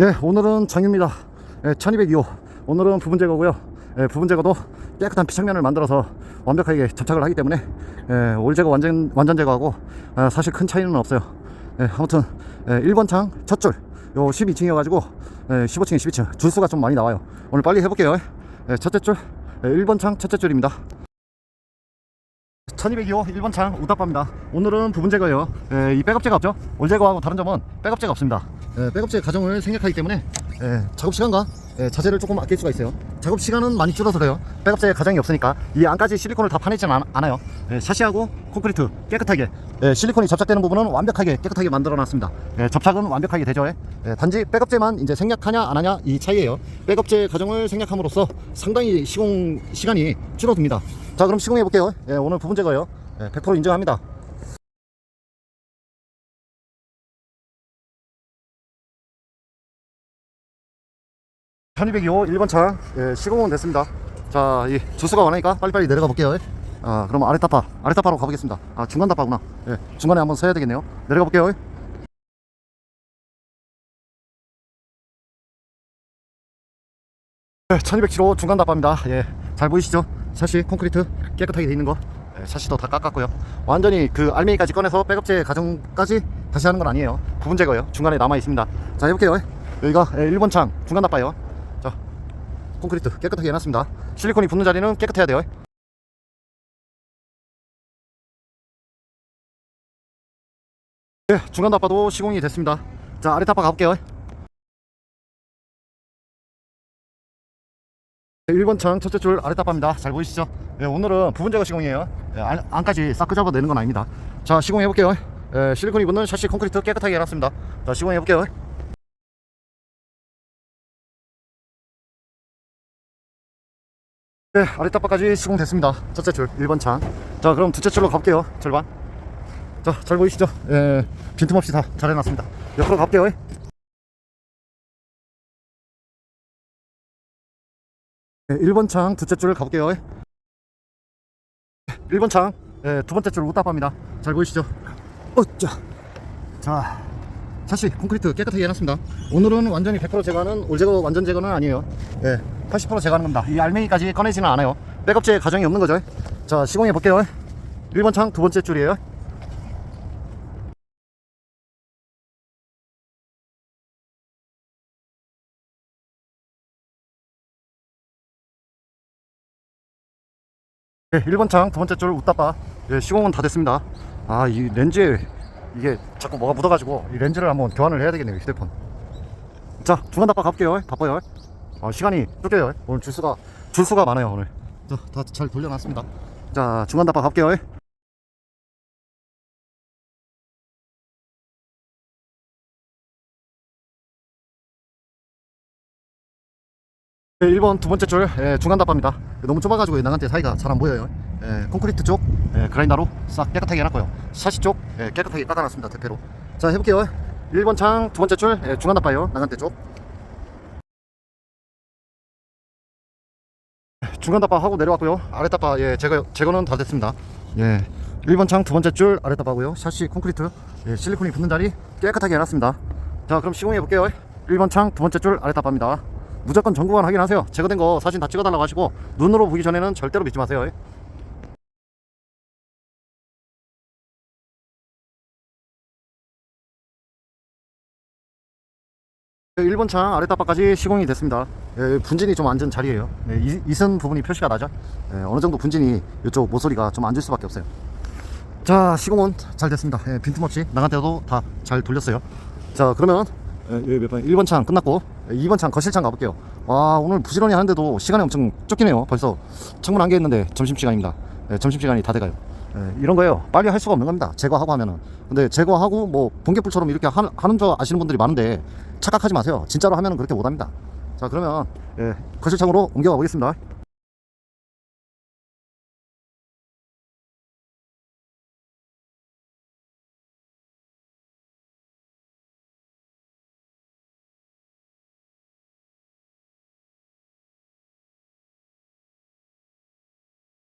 예, 오늘은 장유입니다. 예, 1202호. 오늘은 부분 제거고요. 예, 부분 제거도 깨끗한 피창면을 만들어서 완벽하게 접착을 하기 때문에 예, 올 제거 완전 완전 제거하고 아, 사실 큰 차이는 없어요. 예, 아무튼 예, 1번 창 첫 줄. 요 12층이어 가지고 예, 15층에 12층 줄수가 좀 많이 나와요. 오늘 빨리 해 볼게요. 예, 첫째 줄. 예, 1번 창 첫째 줄입니다. 1202호 1번 창 우답합니다. 오늘은 부분 제거예요. 예, 이 백업 제거 없죠? 올 제거하고 다른 점은 백업 제거 없습니다. 예, 백업 제거 과정을 생략하기 때문에 예, 작업 시간과 예, 자재를 조금 아낄 수가 있어요. 작업 시간은 많이 줄어서 그래요. 백업 제거 과정이 없으니까 이 안까지 실리콘을 다 파내지는 않, 않아요. 예, 샤시하고 콘크리트 깨끗하게 예, 실리콘이 접착되는 부분은 완벽하게 깨끗하게 만들어 놨습니다. 예, 접착은 완벽하게 되죠. 예, 단지 백업제만 이제 생략하냐 안 하냐 이 차이예요. 백업제 과정을 생략함으로써 상당히 시공 시간이 줄어듭니다. 자 그럼 시공해 볼게요. 예, 오늘 부분 제거예요. 예, 100% 인정합니다. (1202호) 1번 차 예, 시공은 됐습니다 자 이 주수가 많으니까 빨리빨리 내려가 볼게요 아 그럼 아래 타파 아래 타파로 가보겠습니다 아 중간 타파구나 예, 중간에 한번 서야 되겠네요 내려가 볼게요 네, 1207호 중간 답합니다. 예, 잘 보이시죠? 샤시 콘크리트 깨끗하게 돼 있는 거. 예, 샤시도 다 깎았고요. 완전히 그 알맹이까지 꺼내서 백업제 과정까지 다시 하는 건 아니에요. 부분 제거예요. 중간에 남아 있습니다. 자, 해볼게요. 여기가 예, 1번 창 중간 나빠요. 자, 콘크리트 깨끗하게 해놨습니다. 실리콘이 붙는 자리는 깨끗해야 돼요. 예, 중간 나빠도 시공이 됐습니다. 자, 아래 타파 가볼게요. 1번 창 첫째 줄 아래 답합니다. 잘 보이시죠? 예, 오늘은 부분 제거 시공이에요. 예, 안, 안까지 싹 끄잡아내는 건 아닙니다. 자, 시공해 볼게요. 예, 실리콘이 붙는 샤시 콘크리트 깨끗하게 해놨습니다. 자, 시공해 볼게요. 네, 아래 답바까지 시공됐습니다. 첫째 줄 1번 창. 자, 그럼 둘째 줄로 가볼게요. 절반. 자, 잘 보이시죠? 예, 빈틈없이 다 잘 해놨습니다. 옆으로 갈게요. 네, 1번 창 두째 줄 가볼게요. 1번 창 네, 두 번째 줄 우답합니다. 잘 보이시죠? 어짜. 자, 샤시 콘크리트 깨끗하게 해놨습니다. 오늘은 완전히 100% 제거하는 올 제거 완전 제거는 아니에요. 예, 80% 제거하는 겁니다. 이 알맹이까지 꺼내지는 않아요. 백업제 과정이 없는 거죠. 자, 시공해 볼게요. 1번 창 두 번째 줄이에요. 네, 1번 창 두 번째 줄 웃다빠. 예, 시공은 다 됐습니다. 아 이 렌즈에 이게 자꾸 뭐가 묻어가지고 이 렌즈를 한번 교환을 해야 되겠네요 휴대폰. 자 중간 답바 가볼게요. 바빠요. 아, 시간이 쫓겨요. 오늘 줄수가 줄수가 많아요 오늘. 자 다 잘 돌려놨습니다. 자 중간 답바 가볼게요 1번 두 번째 줄 예, 중간 답합니다. 너무 좁아가지고 나간테 사이가 잘 안 보여요. 예, 콘크리트 쪽 예, 그라인더로 싹 깨끗하게 해놨고요. 샤시 쪽 예, 깨끗하게 깎아놨습니다 대패로. 자 해볼게요. 1번 창 두 번째 줄 예, 중간 답봐요 나간테 쪽. 예, 중간 답바 하고 내려왔고요. 아래 답바 예, 제거, 제거는 다 됐습니다. 예, 1번 창 두 번째 줄 아래 답하고요. 샤시 콘크리트 예, 실리콘이 붙는 자리 깨끗하게 해놨습니다. 자 그럼 시공해 볼게요. 1번 창 두 번째 줄 아래 답합니다 무조건 전구간 확인하세요. 제거된 거 사진 다 찍어달라고 하시고 눈으로 보기 전에는 절대로 믿지 마세요. 1번 창 아래 답바까지 시공이 됐습니다. 예, 분진이 좀 앉은 자리예요. 예, 이, 이선 부분이 표시가 나죠. 예, 어느 정도 분진이 이쪽 모서리가 좀 앉을 수밖에 없어요. 자 시공은 잘 됐습니다. 예, 빈틈없이 나간 때도 다 잘 돌렸어요. 자 그러면 예, 여기 몇 번? 1번 창 끝났고 예, 2번 창 거실창 가볼게요. 와 오늘 부지런히 하는데도 시간이 엄청 쫓기네요. 벌써 창문 한개 했는데 점심시간입니다. 예, 점심시간이 다 돼가요. 예, 이런 거예요. 빨리 할 수가 없는 겁니다. 제거하고 하면은. 근데 제거하고 뭐 번개불처럼 이렇게 하, 하는 줄 아시는 분들이 많은데 착각하지 마세요. 진짜로 하면은 그렇게 못합니다. 자 그러면 예, 거실창으로 옮겨가 보겠습니다.